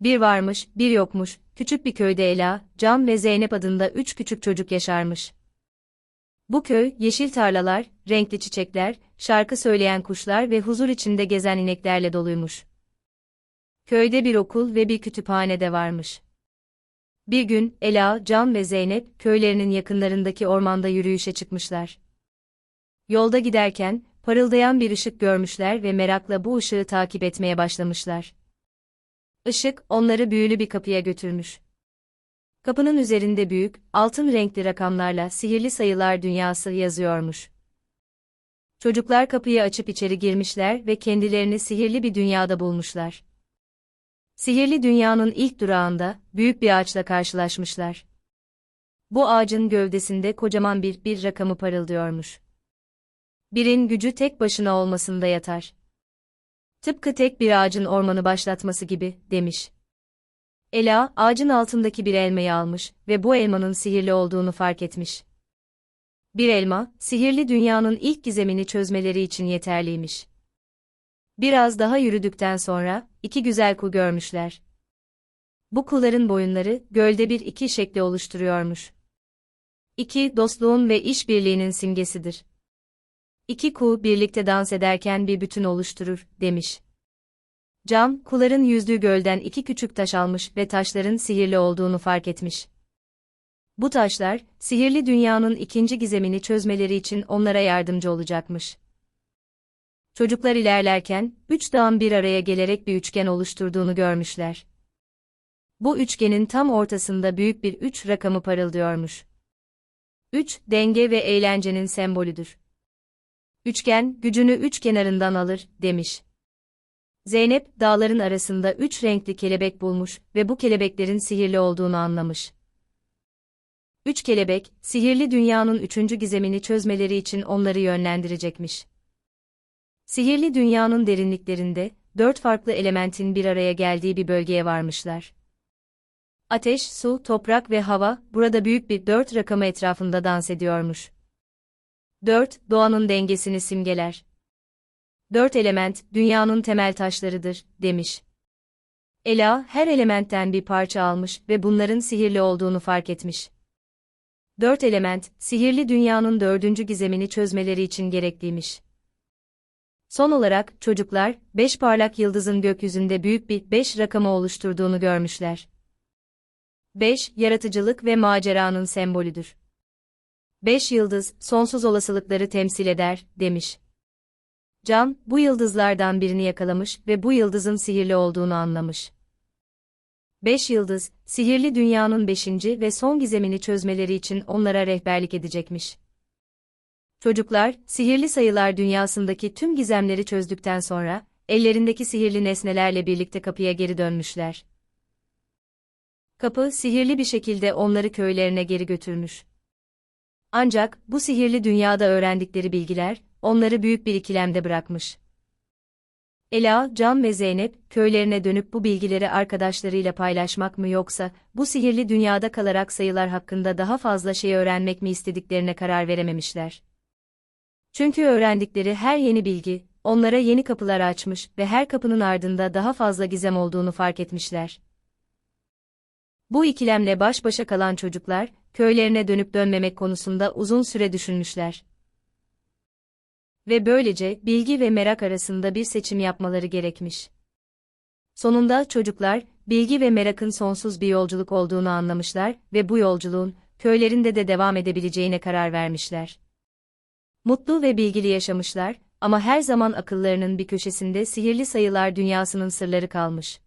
Bir varmış, bir yokmuş, küçük bir köyde Ela, Can ve Zeynep adında üç küçük çocuk yaşarmış. Bu köy, yeşil tarlalar, renkli çiçekler, şarkı söyleyen kuşlar ve huzur içinde gezen ineklerle doluymuş. Köyde bir okul ve bir kütüphane de varmış. Bir gün, Ela, Can ve Zeynep, köylerinin yakınlarındaki ormanda yürüyüşe çıkmışlar. Yolda giderken, parıldayan bir ışık görmüşler ve merakla bu ışığı takip etmeye başlamışlar. Işık, onları büyülü bir kapıya götürmüş. Kapının üzerinde büyük, altın renkli rakamlarla sihirli sayılar dünyası yazıyormuş. Çocuklar kapıyı açıp içeri girmişler ve kendilerini sihirli bir dünyada bulmuşlar. Sihirli dünyanın ilk durağında, büyük bir ağaçla karşılaşmışlar. Bu ağacın gövdesinde kocaman bir bir rakamı parıldıyormuş. Birin gücü tek başına olmasında yatar. Tıpkı tek bir ağacın ormanı başlatması gibi, demiş. Ela, ağacın altındaki bir elmayı almış ve bu elmanın sihirli olduğunu fark etmiş. Bir elma, sihirli dünyanın ilk gizemini çözmeleri için yeterliymiş. Biraz daha yürüdükten sonra, iki güzel kuğu görmüşler. Bu kuğuların boyunları, gölde bir iki şekli oluşturuyormuş. İki, dostluğun ve işbirliğinin simgesidir. İki kuğu birlikte dans ederken bir bütün oluşturur, demiş. Cam, kuların yüzdüğü gölden iki küçük taş almış ve taşların sihirli olduğunu fark etmiş. Bu taşlar, sihirli dünyanın ikinci gizemini çözmeleri için onlara yardımcı olacakmış. Çocuklar ilerlerken, üç dağın bir araya gelerek bir üçgen oluşturduğunu görmüşler. Bu üçgenin tam ortasında büyük bir üç rakamı parıldıyormuş. Üç, denge ve eğlencenin sembolüdür. Üçgen, gücünü üç kenarından alır, demiş. Zeynep, dağların arasında üç renkli kelebek bulmuş ve bu kelebeklerin sihirli olduğunu anlamış. Üç kelebek, sihirli dünyanın üçüncü gizemini çözmeleri için onları yönlendirecekmiş. Sihirli dünyanın derinliklerinde, dört farklı elementin bir araya geldiği bir bölgeye varmışlar. Ateş, su, toprak ve hava, burada büyük bir dört rakamı etrafında dans ediyormuş. Dört, doğanın dengesini simgeler. Dört element, dünyanın temel taşlarıdır, demiş. Ela, her elementten bir parça almış ve bunların sihirli olduğunu fark etmiş. Dört element, sihirli dünyanın dördüncü gizemini çözmeleri için gerekliymiş. Son olarak, çocuklar, beş parlak yıldızın gökyüzünde büyük bir beş rakamı oluşturduğunu görmüşler. Beş, yaratıcılık ve maceranın sembolüdür. Beş yıldız, sonsuz olasılıkları temsil eder, demiş. Can, bu yıldızlardan birini yakalamış ve bu yıldızın sihirli olduğunu anlamış. Beş yıldız, sihirli dünyanın beşinci ve son gizemini çözmeleri için onlara rehberlik edecekmiş. Çocuklar, sihirli sayılar dünyasındaki tüm gizemleri çözdükten sonra, ellerindeki sihirli nesnelerle birlikte kapıya geri dönmüşler. Kapı, sihirli bir şekilde onları köylerine geri götürmüş. Ancak, bu sihirli dünyada öğrendikleri bilgiler, onları büyük bir ikilemde bırakmış. Ela, Can ve Zeynep, köylerine dönüp bu bilgileri arkadaşlarıyla paylaşmak mı yoksa, bu sihirli dünyada kalarak sayılar hakkında daha fazla şey öğrenmek mi istediklerine karar verememişler. Çünkü öğrendikleri her yeni bilgi, onlara yeni kapılar açmış ve her kapının ardında daha fazla gizem olduğunu fark etmişler. Bu ikilemle baş başa kalan çocuklar, köylerine dönüp dönmemek konusunda uzun süre düşünmüşler. Ve böylece bilgi ve merak arasında bir seçim yapmaları gerekmiş. Sonunda çocuklar, bilgi ve merakın sonsuz bir yolculuk olduğunu anlamışlar ve bu yolculuğun, köylerinde de devam edebileceğine karar vermişler. Mutlu ve bilgili yaşamışlar ama her zaman akıllarının bir köşesinde sihirli sayılar dünyasının sırları kalmış.